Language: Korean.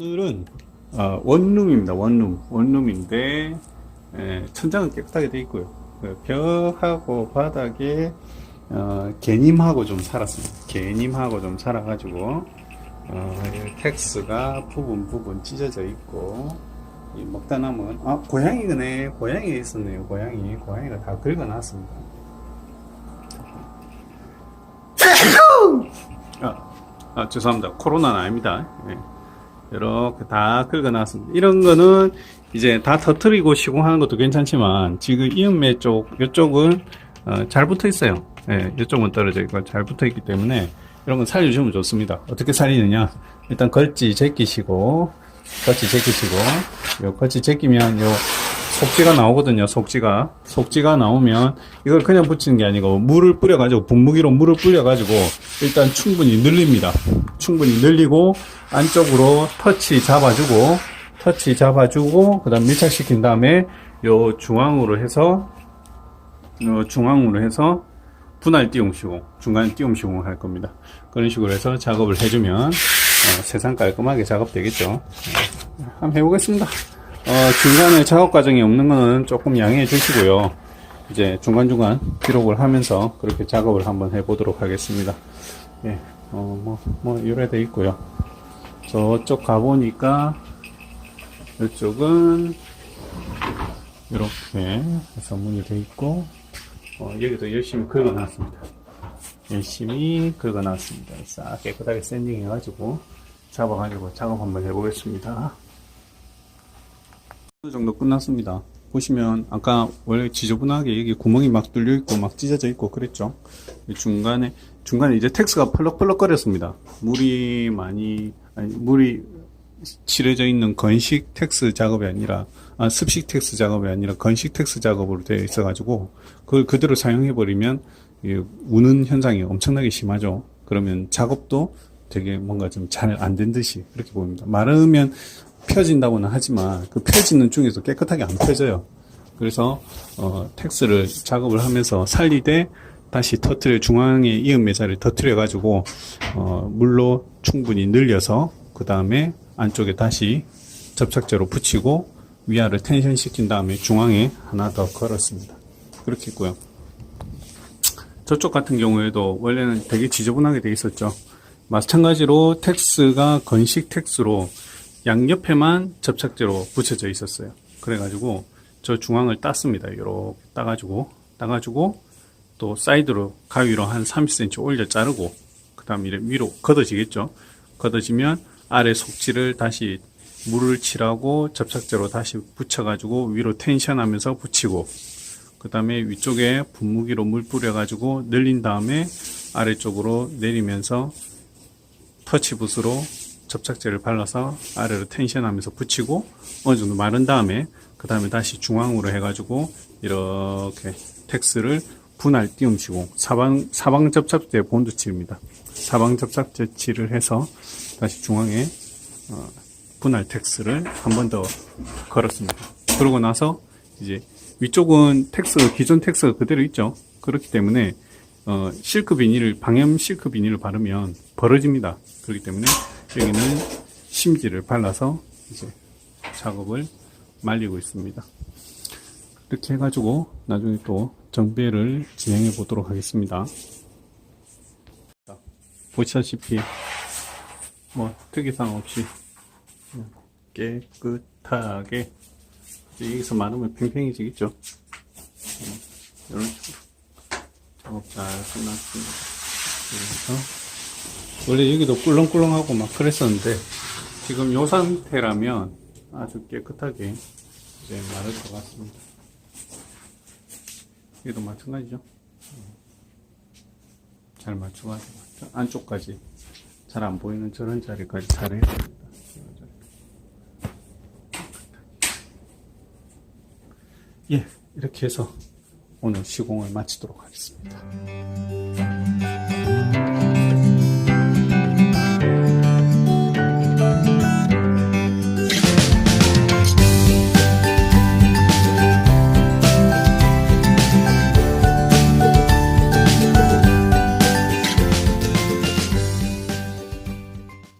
오늘은 어, 원룸입니다. 원룸. 원룸인데 에, 천장은 깨끗하게 돼 있고요. 그 벽하고 바닥에 어, 개님하고 좀 살았습니다. 개님하고 좀 살아가지고 어, 이 텍스가 부분 부분 찢어져 있고 이 먹다 남은 아 고양이네 고양이 있었네요. 고양이 고양이가 다 긁어놨습니다. 아, 아, 죄송합니다. 코로나는 아닙니다. 예. 이렇게 다 긁어놨습니다. 이런 거는 이제 다 터트리고 시공하는 것도 괜찮지만 지금 이음매 쪽, 이쪽은 어, 잘 붙어 있어요. 예, 이쪽은 떨어져 있고 잘 붙어 있기 때문에 이런 건 살려주면 좋습니다. 어떻게 살리느냐? 일단 걸지 제끼시고, 걸지 제끼시고, 요 걸지 제끼면 요 속지가 나오거든요. 속지가 속지가 나오면 이걸 그냥 붙이는 게 아니고 물을 뿌려가지고 분무기로 물을 뿌려가지고 일단 충분히 늘립니다. 충분히 늘리고 안쪽으로 터치 잡아주고 터치 잡아주고 그 다음 밀착시킨 다음에 요 중앙으로 해서 요 중앙으로 해서 분할 띄움 시공 중간 띄움 시공을 할 겁니다. 그런 식으로 해서 작업을 해주면 어, 세상 깔끔하게 작업 되겠죠. 어, 한번 해보겠습니다. 어, 중간에 작업 과정이 없는 거는 조금 양해해 주시고요. 이제 중간중간 기록을 하면서 그렇게 작업을 한번 해보도록 하겠습니다. 예, 어, 뭐, 뭐, 이래 돼 있고요. 저쪽 가보니까, 이쪽은, 이렇게 해서 문이 돼 있고, 어, 여기도 열심히 긁어 놨습니다. 열심히 긁어 놨습니다. 싹 깨끗하게 샌딩 해가지고, 잡아가지고 작업 한번 해보겠습니다. 어느 정도 끝났습니다. 보시면 아까 원래 지저분하게 여기 구멍이 막 뚫려 있고 막 찢어져 있고 그랬죠. 이 중간에 중간에 이제 텍스가 펄럭펄럭거렸습니다. 물이 많이 아니 물이 칠해져 있는 건식 텍스 작업이 아니라 아, 습식 텍스 작업이 아니라 건식 텍스 작업으로 되어 있어 가지고 그걸 그대로 사용해 버리면 우는 현상이 엄청나게 심하죠. 그러면 작업도 되게 뭔가 좀 잘 안 된 듯이 그렇게 보입니다. 마르면 펴진다고는 하지만 그 펴지는 중에서 깨끗하게 안 펴져요. 그래서 어, 텍스를 작업을 하면서 살리되 다시 터트려 중앙에 이은 매자를 터트려 가지고 어, 물로 충분히 늘려서 그 다음에 안쪽에 다시 접착제로 붙이고 위아래 텐션 시킨 다음에 중앙에 하나 더 걸었습니다. 그렇게 했고요. 저쪽 같은 경우에도 원래는 되게 지저분하게 돼 있었죠. 마찬가지로 텍스가 건식 텍스로 양옆에만 접착제로 붙여져 있었어요. 그래가지고 저 중앙을 땄습니다. 이렇게 따가지고 따가지고 또 사이드로 가위로 한 30cm 올려 자르고 그 다음 이래 위로 걷어지겠죠. 걷어지면 아래 속지를 다시 물을 칠하고 접착제로 다시 붙여 가지고 위로 텐션 하면서 붙이고 그 다음에 위쪽에 분무기로 물 뿌려 가지고 늘린 다음에 아래쪽으로 내리면서 터치붓으로 접착제를 발라서 아래로 텐션하면서 붙이고 어느 정도 마른 다음에 그 다음에 다시 중앙으로 해가지고 이렇게 텍스를 분할 띄움 시공 사방 사방 접착제 본드 칠입니다. 사방 접착제 칠을 해서 다시 중앙에 어, 분할 텍스를 한 번 더 걸었습니다. 그러고 나서 이제 위쪽은 텍스 기존 텍스가 그대로 있죠. 그렇기 때문에 어, 실크 비닐을 방염 실크 비닐을 바르면 벌어집니다. 그렇기 때문에 여기는 심지를 발라서 이제 작업을 말리고 있습니다. 이렇게 해가지고 나중에 또 정비를 진행해 보도록 하겠습니다. 보시다시피 뭐 특이사항 없이 깨끗하게 여기서 많으면 팽팽해지겠죠. 음, 이런 식으로 작업 잘 끝났습니다. 그래서 원래 여기도 꿀렁꿀렁하고 막 그랬었는데 지금 요 상태라면 아주 깨끗하게 이제 마를 것 같습니다. 여기도 마찬가지죠. 잘 맞춰가지고 안쪽까지 잘 안 보이는 저런 자리까지 잘 해야 됩니다. 예, 이렇게 해서 오늘 시공을 마치도록 하겠습니다.